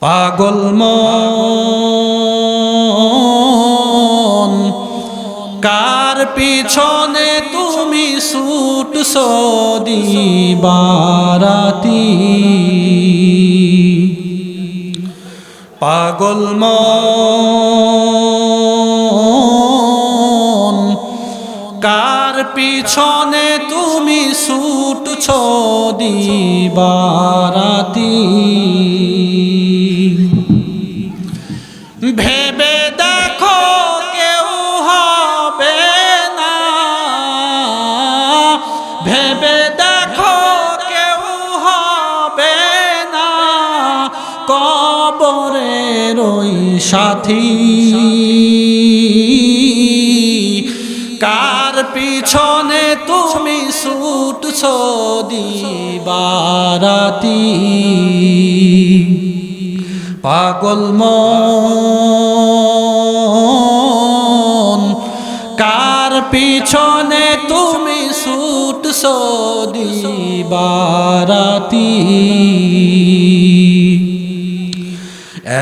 পাগল মন। কার পিছনে তুমি সুট সদি বারাতি? পাগল মন। কার পিছনে তুমি সুট ছদি বারাতি? ভেবে দেখো কেউ হবে না। ভেবে দেখো কেউ হবে না। কবরের ওই সাথী। কার পিছনে তুমি সুট ছদি বারাতি? পাগল মন। কার পিছনে তুমি সুট সদি বারাতি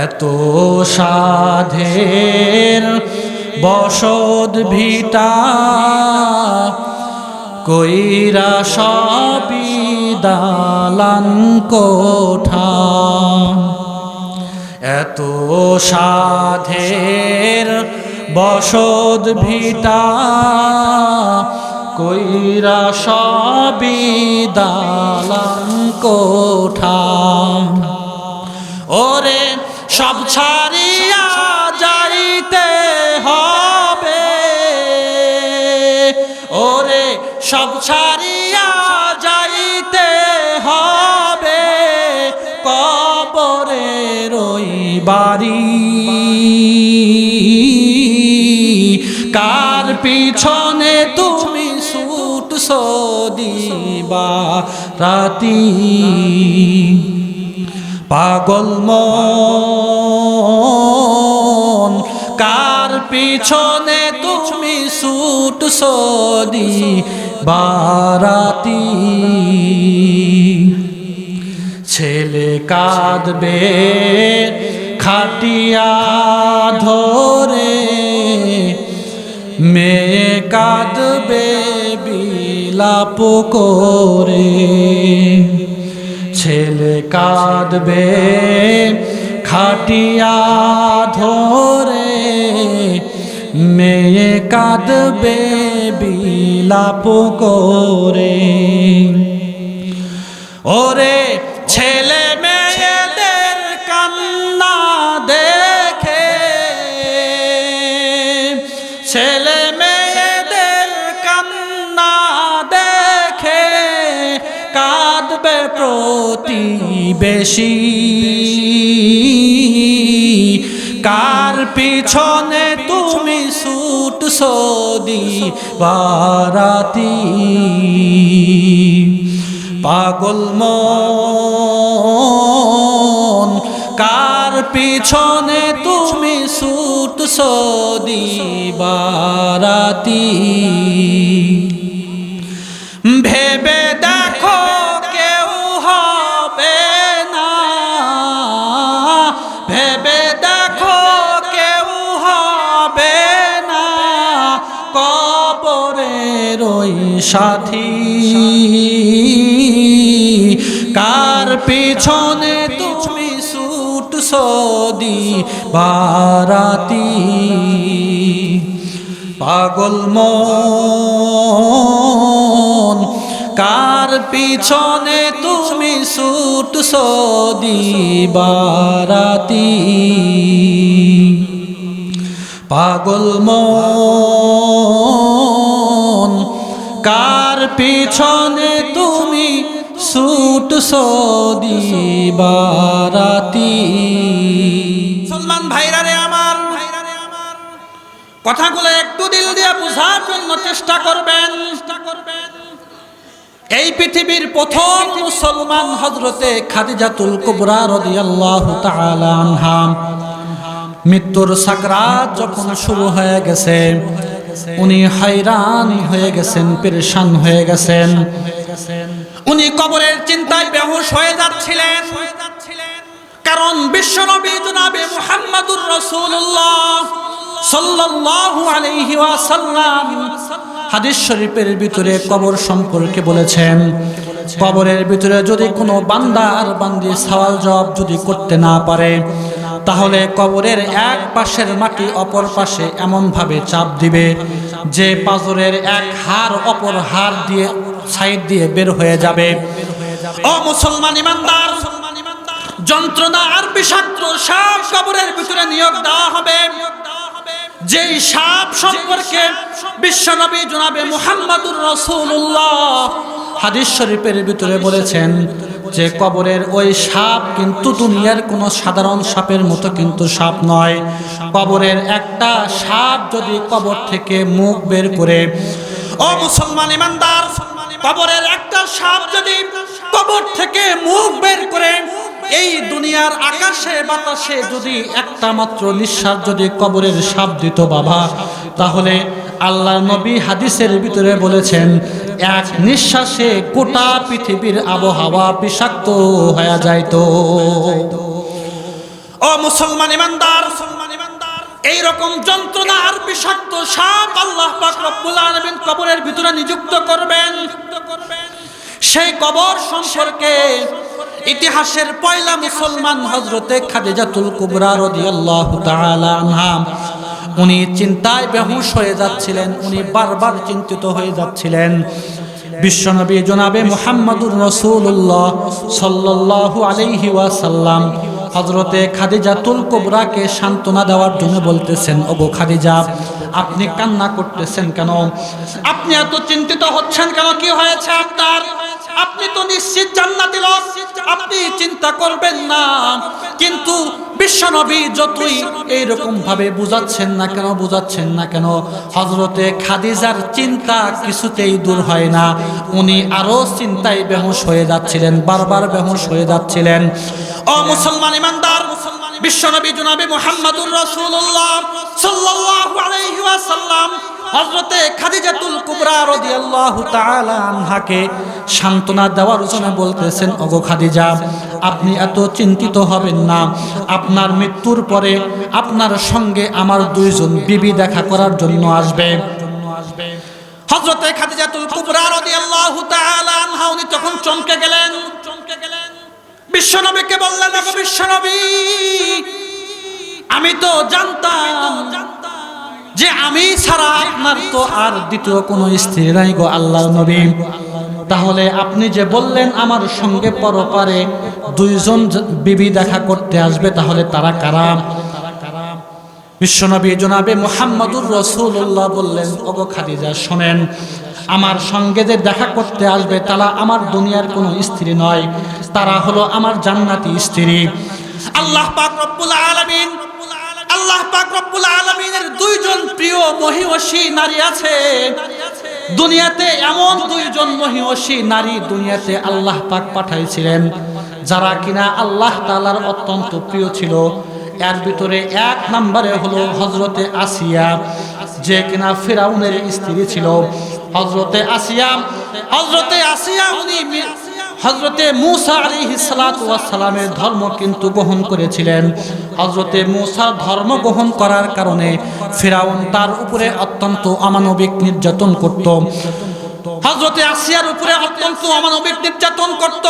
এত সাধের বসদ ভিটা কইরা সবই দালান কোঠা। এত সাধের বসদ ভিটা কইরা সবই দালান কোঠা। ওরে সব ছাড়িয়া যাইতে হবে। ওরে সব ছাড়িয়া বাড়ি। কার পিছনে তুমি সুট সদিবা রাতি? পাগল মন, কার পিছনে তুমি সুট সদি বারাতি ছেলে কাঁদবে খাটিয়া ধরে, মেয়ে কাঁদবে বিলাপ করে ছেলে কাঁদবে খাটিয়া ধরে, মেয়ে কাঁদবে বিলাপ করে ওরে প্রতিবেশী কার পিছনে তুমি সুট সদি বারাতি? পাগল মন, কার পিছনে তুমি সুট সদি বারাতি? ভেবে ওই সাথী। কার পিছনে তুমি সুট সদি বারাতি? পাগল মন, কার পিছনে তুমি সুট সদি বারাতি? পাগল মন কার পিছনে তুমি সুট সদি বারাতি? মুসলমান ভাইরা রে আমার, কথাগুলো একটু দিল দিয়ে বোঝার জন্য চেষ্টা করবেন। চেষ্টা করবেন এই পৃথিবীর প্রথম মুসলমান হজরতে খাদিজাতুল কুবরা রাদিয়াল্লাহু তাআলা আনহা। মৃত্যুর সাকরাত যখন শুরু হয়ে গেছে উনি হায়রান হয়ে গেছেন, পেরেশান হয়ে গেছেন। উনি কবরের চিন্তায় বেহুশ হয়ে যাচ্ছিলেন। কারণ বিশ্বনবী জনাবে মুহাম্মাদুর রাসূলুল্লাহ সাল্লাল্লাহু আলাইহি ওয়াসাল্লাম হাদিস শরীফের ভিতরে কবর সম্পর্কে বলেছেন, কবরের ভিতরে যদি কোনো বান্দা আর বান্দি সওয়াল জবাব যদি করতে না পারে তাহলে কবরের এক পাশের মাটি অপর পাশে এমনভাবে চাপ দিবে যে পাজরের এক হার অপর হার দিয়ে, সাইড দিয়ে বের হয়ে যাবে। ও মুসলমান ইমানদার, যন্ত্রণা আর বিষাক্ত সাপ কবরের ভিতরে নিয়োগ দেওয়া হবে। যেই সাপ সম্পর্কে বিশ্বনবী জনাবে মুহাম্মাদুর রাসূলুল্লাহ হাদিস শরীফের ভিতরে বলেছেন যে কবরের ওই সাপ কিন্তু দুনিয়ার কোনো সাধারণ সাপের মতো কিন্তু সাপ নয়। কবরের একটা সাপ যদি কবর থেকে মুখ বের করে, ও মুসলমান ইমানদার, কবরের একটা সাপ যদি কবর থেকে মুখ বের করে, এই দুনিয়ার আকাশে বাতাসে যদি একটা মাত্র নিঃশ্বাস যদি কবরের সাপ দিত বাবা, তাহলে আল্লাহ নবী হাদিসের ভিতরে বলেছেন, এক নিঃশ্বাসে গোটা পৃথিবীর আবহাওয়া বিষাক্ত হয়ে যাইতো। ও মুসলমান ইমানদার এই রকম যন্ত্রণা আর বিষাক্ত সাপ আল্লাহ পাক রব্বুল কবরের ভিতরে নিযুক্ত করবেন। সেই কবর সম্পর্কে ইতিহাসের পয়লা মুসলমান হজরতে খাদিজাতুল কুবরা রাদিয়াল্লাহু তাআলা আনহা উনি চিন্তায় বেহুশ হয়ে যাচ্ছিলেন, উনি বারবার চিন্তিত হয়ে যাচ্ছিলেন। বিশ্বনবী জনাবে মুহাম্মাদুর রাসূলুল্লাহ সাল্লাল্লাহু আলাইহি ওয়াসাল্লাম হজরতে খাদিজাতুল কুবরাকে সান্ত্বনা দেওয়ার জন্য বলতেছেন, ওগো খাদিজা, আপনি কান্না করতেছেন কেন? আপনি এত চিন্তিত হচ্ছেন কেন? কি হয়েছে আপনার? আপনি তো নিশ্চিত জান্নাতি লোক। আপনি চিন্তা করবেন না। কিন্তু বিশ্বনবী যতই এইরকম ভাবে বুঝাচ্ছেন না কেন, বুঝাচ্ছেন না কেন হজরতে খাদিজার চিন্তা কিছুতেই দূর হয় না। উনি আরও চিন্তায় বেহুশ হয়ে যাচ্ছিলেন, বারবার বেহুশ হয়ে যাচ্ছিলেন। ও মুসলমান ইমানদার, বিশ্বনবী জনাবি মুহাম্মাদুর রাসূলুল্লাহ সাল্লাল্লাহু আলাইহি ওয়াসাল্লাম হযরতে খাদিজাতুল কুবরা রাদিয়াল্লাহু তাআলা আনহাকে সান্ত্বনা দেওয়ার জন্য বলতেছেন, ওগো খাদিজা, আপনি এত চিন্তিত হবেন না। আপনার মৃত্যুর পরে আপনার সঙ্গে আমার দুইজন বিবি দেখা করার জন্য আসবে। হযরতে খাদিজাতুল কুবরা রাদিয়াল্লাহু তাআলা আনহা, উনি তখন চমকে গেলেন। চমকে গেলেন বিশ্বনবীকে বললেন, ওগো বিশ্বনবী, আমি তো জানতাম যে আমি ছাড়া আপনার তো আর দ্বিতীয় কোনো স্ত্রী নাই গো আল্লাহ নবী। তাহলে আপনি যে বললেন আমার সঙ্গে পরপারে দুইজন বিবি দেখা করতে আসবে, তাহলে তারা কারা? বিশ্বনবী জনাবে মুহাম্মাদুর রসুল্লাহ বললেন, ওগো খাদিজা, শোনেন, আমার সঙ্গে যে দেখা করতে আসবে, তারা আমার দুনিয়ার কোনো স্ত্রী নয়, তারা হলো আমার জান্নাতি স্ত্রী। আল্লাহ পাক রব্বুল আলামিন আল্লাহ পাক রব্বুল আলামিনের দুইজন প্রিয় মহিষী নারী আছে। দুনিয়াতে এমন দুইজন মহিষী নারী দুনিয়াতে আল্লাহ পাক পাঠাইছিলেন, যারা কিনা আল্লাহ তাআলার অত্যন্ত প্রিয় ছিল। এর ভিতরে এক নম্বরে হলো হজরতে আসিয়া, যে কিনা ফেরাউনের স্ত্রী ছিল। হজরতে আসিয়া হজরতে আসিয়া উনি হজরতে মুসা আলী সালামের ধর্ম কিন্তু গ্রহণ করেছিলেন। হজরতে মুসা ধর্ম গ্রহণ করার কারণে ফেরাউন তার উপরে অত্যন্ত অমানবিক নির্যাতন করত। হজরতে আসিয়ার উপরে অত্যন্ত অমানবিক নির্যাতন করত।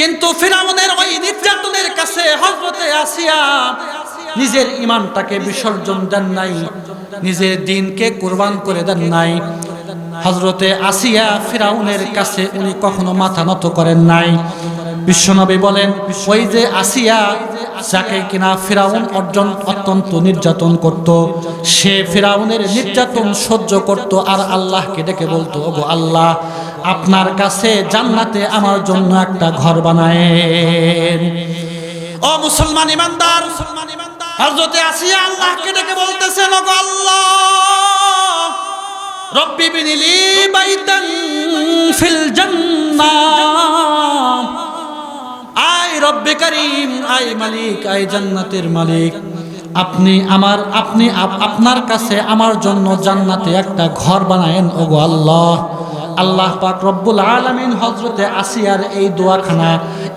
কিন্তু ফিরাউনের ওই নির্যাতনের কাছে হজরতে আসিয়া নিজের ইমানটাকে বিসর্জন দেন নাই, নিজের দিনকে কোরবান করে দেন নাই। হজরতে আসিয়া ফিরাউনের কাছে উনি কখনো মাথা নত করেন নাই। বিশ্বনবী বলেন, ওই যে আসিয়া যাকে কিনা ফিরাউন অর্জন অত্যন্ত নির্যাতন করত, সে ফিরাউনের নির্যাতন সহ্য করত আর আল্লাহকে ডেকে বলতো, ওগো আল্লাহ, আপনার কাছে জান্নাতে আমার জন্য একটা ঘর বানায় ও মুসলমান ইমানদার মুসলমান ইমানদার হজরতে আসিয়া আল্লাহকে ডেকে বলতেছেন, ওগো আল্লাহ রব্বি বিনিলি বাইতান ফিল জান্নাত। আয় রব্বে করিম, আয় মালিক, আয় জান্নাতের মালিক। আপনি আমার, আপনি আপনার কাছে আমার জন্য জান্নাতে একটা ঘর বানায়েন, ওগো আল্লাহ। আল্লাহ পাক রব্বুল আলামিন হজরতে আসিয়ার এই দোয়াখানা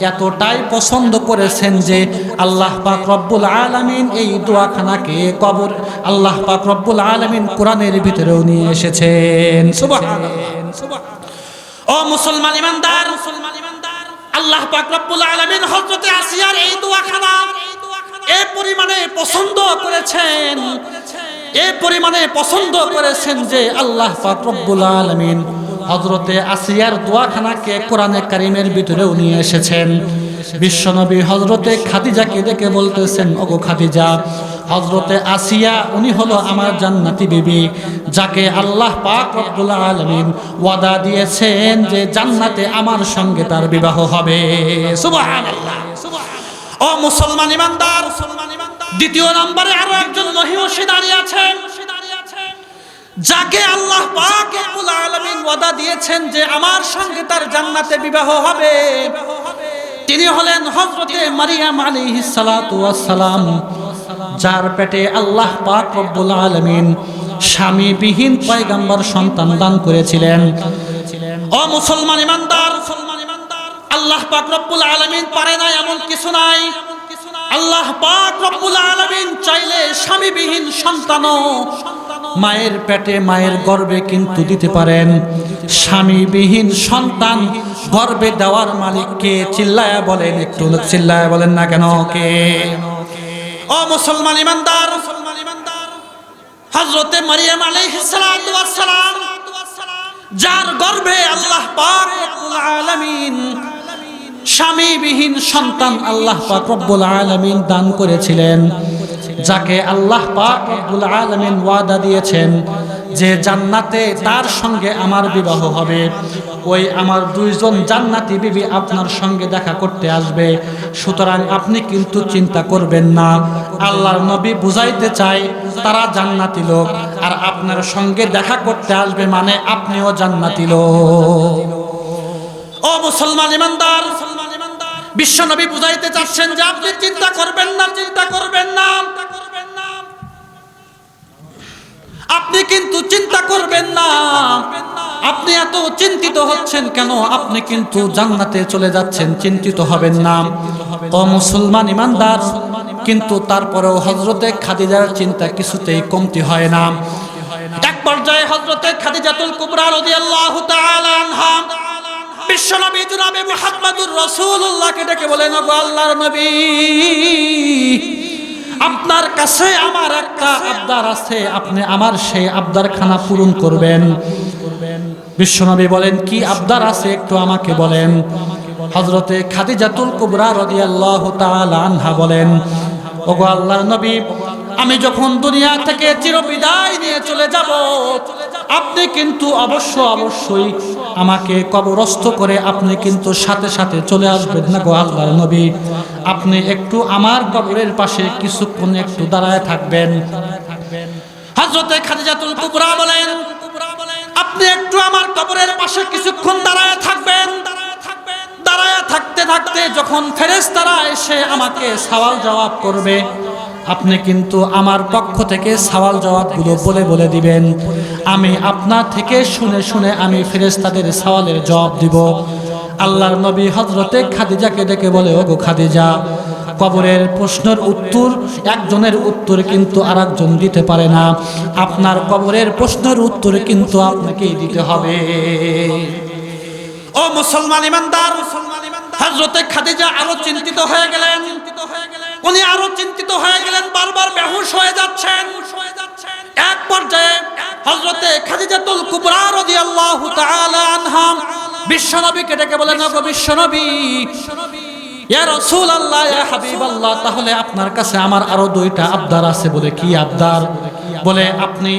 এতটাই পছন্দ করেছেন যে আল্লাহ পাক রব্বুল আলামিন এই দোয়াখানাকে কবর আল্লাহ পাক রব্বুল আলামিন কোরআনের ভিতরেও নিয়ে এসেছেন। সুবহানাল্লাহ। ও মুসলমান ইমানদার মুসলমান ইমানদার আল্লাহ পাক রব্বুল আলামিন হযরতে আসিয়ার এই দোয়াখানা এই পরিমাণে পছন্দ করেছেন। এ পরিমাণে পছন্দ করেছেন যে আল্লাহ পাক রব্বুল আলামিন হযরতে আসিয়ার দোয়াখানাকে কোরআনে কারিমের ভিতরেও নিয়ে এসেছেন। বিশ্বনবী হযরতে খাদিজাকে দেখে বলতেছেন, ওগো খাদিজা হজরতে আসিয়া উনি হলো আমার জান্নাতি বিবি, যাকে আল্লাহ পাক রব্বুল আলামিন ওয়াদা দিয়েছেন যে জান্নাতে আমার সঙ্গে তার বিবাহ হবে। সুবহানাল্লাহ। ও মুসলমান ইমানদার, দ্বিতীয় নম্বরে আরও একজন মহিষী দাঁড়িয়ে আছেন। যাকে আল্লাহ ওয়াদা দিয়েছেন যে আমার সঙ্গে তার জান্নাতে বিবাহ হবে, তিনি হলেন হযরতে মারিয়াম আলাইহিস সালাতু সালাম, যার পেটে আল্লাহ পাক রব্বুল আলামিন স্বামীবিহীন পয়গাম্বর সন্তান দান করেছিলেন। ও মুসলমান ইমানদার, আল্লাহ পাক রব্বুল আলামিন পারে না এমন কিছু নাই। আল্লাহ পাক রব্বুল আলামিন চাইলে স্বামীবিহীন সন্তানও মায়ের পেটে মায়ের গর্ভে কিন্তু দিতে পারেন। স্বামীবিহীন সন্তান গর্বে দেওয়ার মালিককে চিল্লায়া বলেন, একটু চিল্লায়া বলেন না কেন? কে? ও মুসলমান ইমানদার, হযরতে মারিয়াম সালাম, যার গর্ভে আল্লাহ পাক রব্বুল আলামিন, স্বামীবিহীন সন্তান আল্লাহ পাক রব্বুল আলামিন দান করেছিলেন। যাকে আল্লাহ পাক রব্বুল আলামিন ওয়াদা দিয়েছেন যে জান্নাতে তার সঙ্গে আমার বিবাহ হবে। ওই আমার দুইজন জান্নাতি বিবি আপনার সঙ্গে দেখা করতে আসবে। সুতরাং আপনি কিন্তু চিন্তা করবেন না। আল্লাহর নবী বুঝাইতে চাই তারা জান্নাতি লোক। আর আপনার সঙ্গে দেখা করতে আসবে মানে আপনিও জান্নাতি লোক। ও মুসলমান ইমানদার বিশ্বনবী বুঝাইতে চাচ্ছেন যে আপনি চিন্তা করবেন না, চিন্তা করবেন না। আপনি কিন্তু চিন্তা করবেন না। আপনি এত চিন্তিত হচ্ছেন কেন? আপনি কিন্তু জান্নাতে চলে যাচ্ছেন, চিন্তিত হবেন না। ও মুসলমান ইমানদার, কিন্তু তারপরেও হজরতে খাদিজার চিন্তা কিছুতেই কমতি হয় না। এক পর্যায়ে হজরতে খাদিজাতুল কুবরা রাদিয়াল্লাহু তাআলা আনহা বিশ্বনবী জনাবে মুহাম্মদুর রাসূলুল্লাহকে ডেকে বলেন, ওগো আল্লাহর নবী আপনার কাছে আমার একটা আবদার আছে, আপনি আমার সেই আবদারখানা পূরণ করবেন। বিশ্বনবী বলেন, কি আবদার আছে একটু আমাকে বলেন। হজরতে খাদিজাতুল কুবরা রদিয়াল্লাহ আনহা বলেন, ওগো আল্লাহ নবী, আমি যখন দুনিয়া থেকে চিরবিদায় নিয়ে চলে যাব আপনি কিন্তু অবশ্য অবশ্যই আমাকে কবরস্থ করে আপনি কিন্তু সাথে সাথে চলে আসবেন না গো আল্লাহর নবী। আপনি একটু আমার কবরের পাশে কিছুক্ষণ একটু দাঁড়ায় থাকবেন। হজরতে খাদিজাতুল কুবরা বলেন, আপনি একটু আমার কবরের পাশে কিছুক্ষণ দাঁড়ায় থাকবেন। দাঁড়ায় থাকতে থাকতে যখন ফেরেশতারা এসে আমাকে সওয়াল জবাব করবে, আপনি কিন্তু আমার পক্ষ থেকে সওয়াল জবাবগুলো বলে বলে দিবেন। আমি আপনার থেকে শুনে শুনে আমি ফেরেশতাদের সওয়ালের জবাব দিব। আল্লাহর নবী হজরতে খাদিজাকে ডেকে বলে, ওগো খাদিজা, কবরের প্রশ্নের উত্তর, একজনের উত্তর কিন্তু আর একজন দিতে পারে না। আপনার কবরের প্রশ্নের উত্তর কিন্তু আপনাকেই দিতে হবে। ও মুসলমান ইমানদার হজরতে খাদিজা আরও চিন্তিত হয়ে গেলেন। উনি আরও চিন্তিত হয়ে গেলেন, বারবার বেহুশ হয়ে যাচ্ছেন। এক পর্যায়ে হজরতে খাদিজাতুল কুবরা রাদিয়াল্লাহু তাআলা আনহা বিশ্বনবীকে ডেকে বলেন গো বিশ্বনবী, ইয়া রাসূলুল্লাহ, ইয়া হাবিবাল্লাহ, তাহলে আপনার কাছে আমার আরও দুইটা আবদার আছে বলে কি আবদার? বলে, আপনি,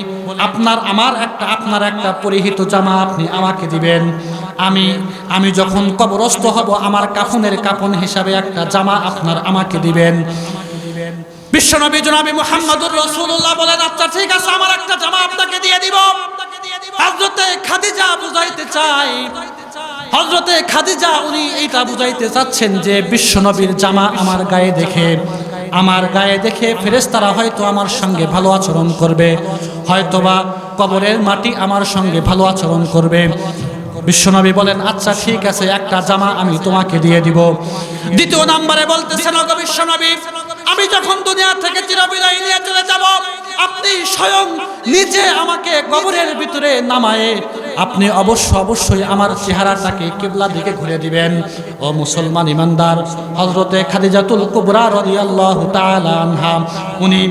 আপনার, আমার একটা, আপনার একটা পরিহিত জামা আপনি আমাকে দিবেন। আমি আমি যখন কবরস্থ হব, আমার কাফনের কাফন হিসাবে একটা জামা আপনার আমাকে দিবেন। বিশ্বনবী জনাবি মুহাম্মদুর রাসূলুল্লাহ বলেন আচ্ছা ঠিক আছে, আমার একটা জামা আপনাকে দিয়ে দিব। হযরতে খাদিজা বুঝাইতে চাই হযরতে খাদিজা, উনি এইটা বুঝাইতে চাচ্ছেন যে বিশ্বনবীর জামা আমার গায়ে দেখে, আমার গায়ে দেখে ফেরেশতারা হয়তো আমার সঙ্গে ভালো আচরণ করবে, হয়তোবা কবরের মাটি আমার সঙ্গে ভালো আচরণ করবে। বিশ্বনবী বলেন আচ্ছা ঠিক আছে, একটা জামা আমি তোমাকে দিয়ে দিব। দ্বিতীয় নাম্বারে বলতেছেন বিশ্বনবী, আমি যখন দুনিয়া থেকে চিরবিদায় নিয়ে চলে যাব, আপনি স্বয়ং নিজে আমাকে কবরের ভিতরে নামায়ে আপনি অবশ্য অবশ্যই আমার চেহারাটাকে কিবলা দিকে ঘুরে দিবেন। ও মুসলমান ইমানদার হজরতে খাদিজাতুল কুবরা রাদিয়াল্লাহু তাআলা আনহা, উনি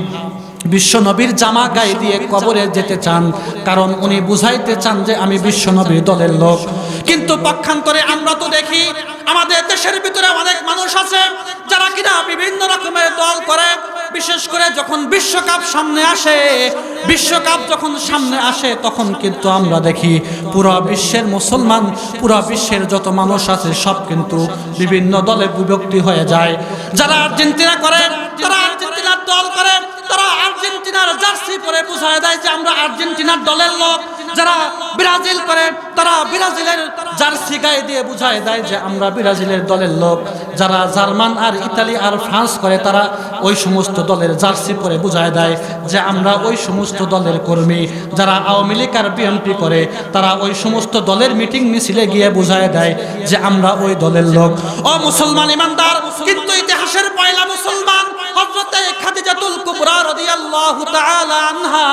বিশ্ব নবীর জামা গায়ে দিয়ে কবরে যেতে চান, কারণ উনি বুঝাইতে চান যে আমি বিশ্ব নবীর দলের লোক। কিন্তু পক্ষান্তরে আমরা তো দেখি, আমাদের দেশের ভিতরে অনেক মানুষ আছে, যারা কিনা বিভিন্ন রকমের দল করে। বিশেষ করে যখন বিশ্বকাপ সামনে আসে, বিশ্বকাপ যখন সামনে আসে, তখন কিন্তু আমরা দেখি পুরো বিশ্বের মুসলমান, পুরো বিশ্বের যত মানুষ আছে, সব কিন্তু বিভিন্ন দলে বিভক্তি হয়ে যায়। যারা আর্জেন্টিনা করে, তারা আর্জেন্টিনার দল করে তারা আর্জেন্টিনার জার্সি পরে বুঝায় দেয় যে আমরা আর্জেন্টিনার দলের লোক। যারা ব্রাজিল করে, তারা ব্রাজিলের জার্সি গায়ে দিয়ে বুঝায় দেয় যে আমরা ব্রাজিলের দলের লোক। যারা জার্মান আর ইতালি আর ফ্রান্স করে, তারা ওই সমস্ত দলের জার্সি পরে বুঝায় দেয় যে আমরা ওই সমস্ত দলের কর্মী। যারা আওয়ামী লীগ আর বিএনপি করে, তারা ওই সমস্ত দলের মিটিং মিছিলে গিয়ে বুঝায় দেয় যে আমরা ওই দলের লোক। ও মুসলমান ইমানদার, কিন্তু ইতিহাসের পয়লা মুসলমান খাদিজাতুল কুবরা রাদিয়াল্লাহু তাআলা আনহা,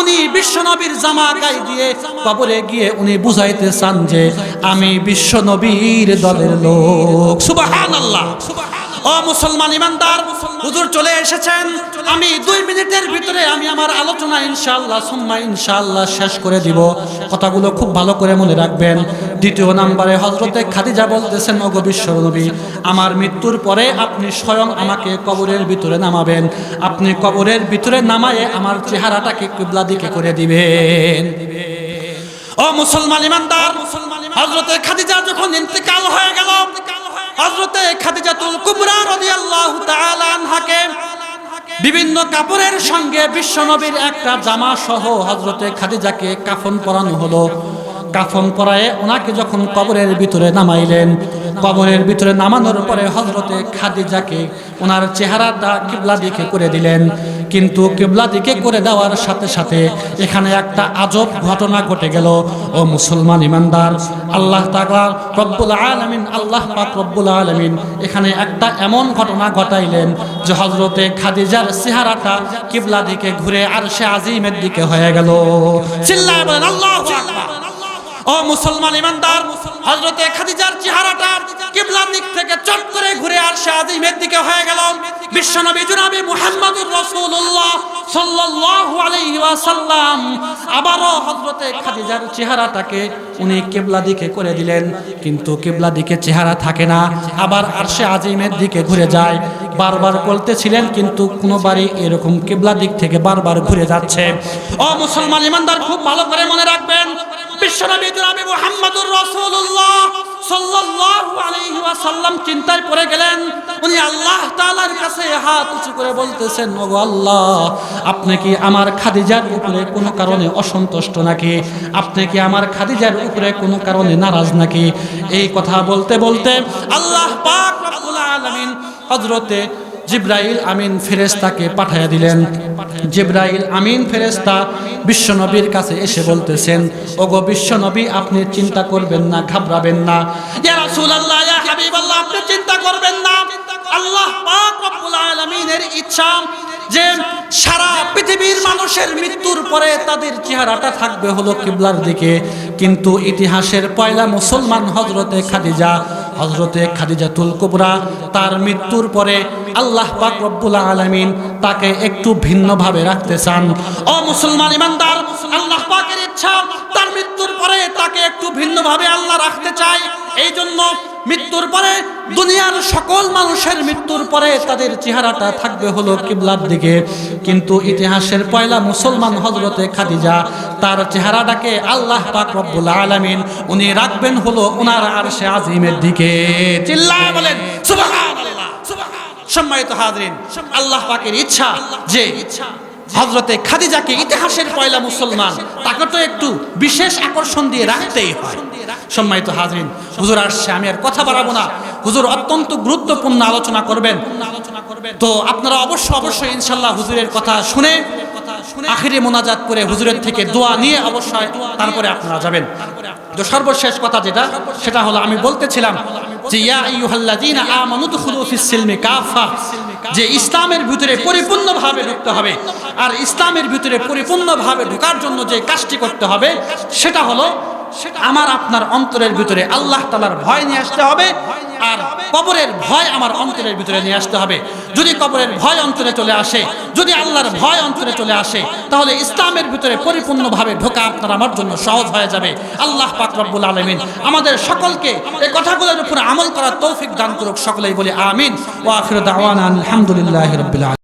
উনি বিশ্বনবীর জামা গায়ে দিয়ে কবরে গিয়ে উনি বুঝাইতে চান যে আমি বিশ্বনবীর দলের লোক। সুবহানাল্লাহ। ও মুসলমান ইমানদার, হুজুর চলে এসেছেন। আমি দুই মিনিটের ভিতরে আমি আমার আলোচনা ইনশাআল্লাহ, সুম্মা ইনশাআল্লাহ শেষ করে দিব। কথাগুলো খুব ভালো করে মনে রাখবেন। দ্বিতীয় নাম্বারে হজরতে খাদিজা বলতেছেন, ওগো বিশ্বনবী আমার মৃত্যুর পরে আপনি স্বয়ং আমাকে কবরের ভিতরে নামাবেন। আপনি কবরের ভিতরে নামায়ে আমার চেহারাটাকে কিবলা দিকে করে দিবেন। ও মুসলমান ইমানদার হজরতে খাদিজা যখন ইন্তেকাল হয়ে গেল হজরতে খাদিজাতুল কুবরা রাদিয়াল্লাহু তাআলা আনহাকে বিভিন্ন কাপড়ের সঙ্গে বিশ্বনবীর একটা জামা সহ হজরতে খাদিজাকে কাফন পরানো হলো। কাফন পরায়ে ওনাকে যখন কবরের ভিতরে নামাইলেন কবরের ভিতরে নামানোর পরে হজরতে খাদিজাকে ওনার চেহারাটা কিবলা দিকে করে দিলেন। কিন্তু কিবলা দিকে করে দেওয়ার সাথে সাথে এখানে একটা আজব ঘটনা ঘটে গেল। ও মুসলমান ইমানদার, আল্লাহ তাআলা রব্বুল আলামিন, আল্লাহ পাক রব্বুল আলামিন এখানে একটা এমন ঘটনা ঘটাইলেন যে হজরতে খাদিজার চেহারাটা কিবলা দিকে ঘুরে আর সে আজিমের দিকে হয়ে গেল। চিল্লা বলেন, আল্লাহ ও মুসলমান ইমানদার হজরতে খাদিজার চেহারাটা কিবলার দিক থেকে চট করে ঘুরে আর সে আজিমের দিকে হয়ে গেল। বিশ্বনবী জনাবি মুহাম্মদুর রাসূলুল্লাহ সাল্লাল্লাহু আলাইহি ওয়াসাল্লাম আবারও হজরতে খাদিজার চেহারাটাকে উনি কিবলা দিকে করে দিলেন, কিন্তু কিবলা দিকে চেহারা থাকে না। আবার আরশে আজিমের দিকে ঘুরে যায়। বারবার বলতেছিলেন, কিন্তু কোনোবারই এরকম কিবলা দিক থেকে বারবার ঘুরে যাচ্ছে। ও মুসলমান ইমানদার, খুব ভালো করে মনে রাখবেন চিন্তায় গেলেন। উনি আল্লাহ বলতেছেন আপনি কি আমার খাদিজার উপরে কোনো কারণে অসন্তুষ্ট নাকি? আপনি কি আমার খাদিজার উপরে কোনো কারণে নারাজ নাকি? এই কথা বলতে বলতে আল্লাহ পাক জিব্রাইল আমিন ফেরেস্তাকে পাঠাইয়া দিলেন। জিব্রাইল আমিন ফেরেস্তা বিশ্বনবীর কাছে এসে বলতেছেন, ওগো বিশ্বনবী, আপনি চিন্তা করবেন না, ঘাবড়াবেন না। হাবিবাল্লাহ, আপনি চিন্তা করবেন না। আল্লাহ ইচ্ছা যে সারা পৃথিবীর মৃত্যুর পরে তাদের চেহারাটা থাকবে হলো কিবলার দিকে। কিন্তু ইতিহাসের পয়লা মুসলমান হজরতে খাদিজা হজরতে খাদিজাতুল কুবরা তার মৃত্যুর পরে আল্লাহ পাক রব্বুল আলামিন তাকে একটু ভিন্নভাবে রাখতে চান। ও মুসলমান ইমানদার, আল্লাহ পাকের ইচ্ছা তার মৃত্যুর পরে তাকে একটু ভিন্নভাবে আল্লাহ রাখতে চায়। এই জন্য মৃত্যুর পরে দুনিয়ার সকল মানুষের মৃত্যুর পরে তাদের চেহারাটা থাকবে হলো কিবলার দিকে। কিন্তু ইতিহাসের পয়লা মুসলমান হজরতে খাদিজা, তার চেহারাটাকে আল্লাহ পাক রব্বুল আলামিন উনি রাখবেন হলো ওনার আরশে আজিমের দিকে। চিল্লায় বলেন, সুবহানাল্লাহ সুবহানাল্লাহ। সম্মানিত হাজরিন, আল্লাহ পাকের ইচ্ছা যে হজরতে খাদিজাকে ইতিহাসের পয়লা মুসলমান, তাকে তো একটু বিশেষ আকর্ষণ দিয়ে রাখতেই হয়। সম্মানিত হাজরিন, হুজুর আসছে আমি আর কথা বাড়াবো না। হুজুর অত্যন্ত গুরুত্বপূর্ণ আলোচনা করবেন। তো আপনারা অবশ্য অবশ্যই ইনশাল্লাহ হুজুরের কথা শুনে আখিরে মোনাজাত করে হুজুরের থেকে দোয়া নিয়ে অবশ্যই তারপরে আপনারা যাবেন। তো সর্বশেষ কথা যেটা, সেটা হলো আমি বলতেছিলাম যে, ইয়া আইয়ুহাল্লাযীনা আমানু ফিস সিলমি কাফা। যে ইসলামের ভিতরে পরিপূর্ণভাবে ঢুকতে হবে। আর ইসলামের ভিতরে পরিপূর্ণভাবে ঢুকার জন্য যে কাজটি করতে হবে, সেটা হলো, আমার আপনার অন্তরের ভিতরে আল্লাহ তালার ভয় নিয়ে আসতে হবে আর কবরের ভয় আমার অন্তরের ভিতরে নিয়ে আসতে হবে। যদি কবরের ভয় অন্তরে চলে আসে, যদি আল্লাহর ভয় অন্তরে চলে আসে, তাহলে ইসলামের ভিতরে পরিপূর্ণভাবে ঢোকা আপনার আমার জন্য সহজ হয়ে যাবে। আল্লাহ পাক রব্বুল আলমিন আমাদের সকলকে এই কথাগুলোর উপর আমল করার তৌফিক দান করুক, সকলেই বলি আমিন। ও আখির দাওয়ান আলহামদুলিল্লাহ রবিল্লা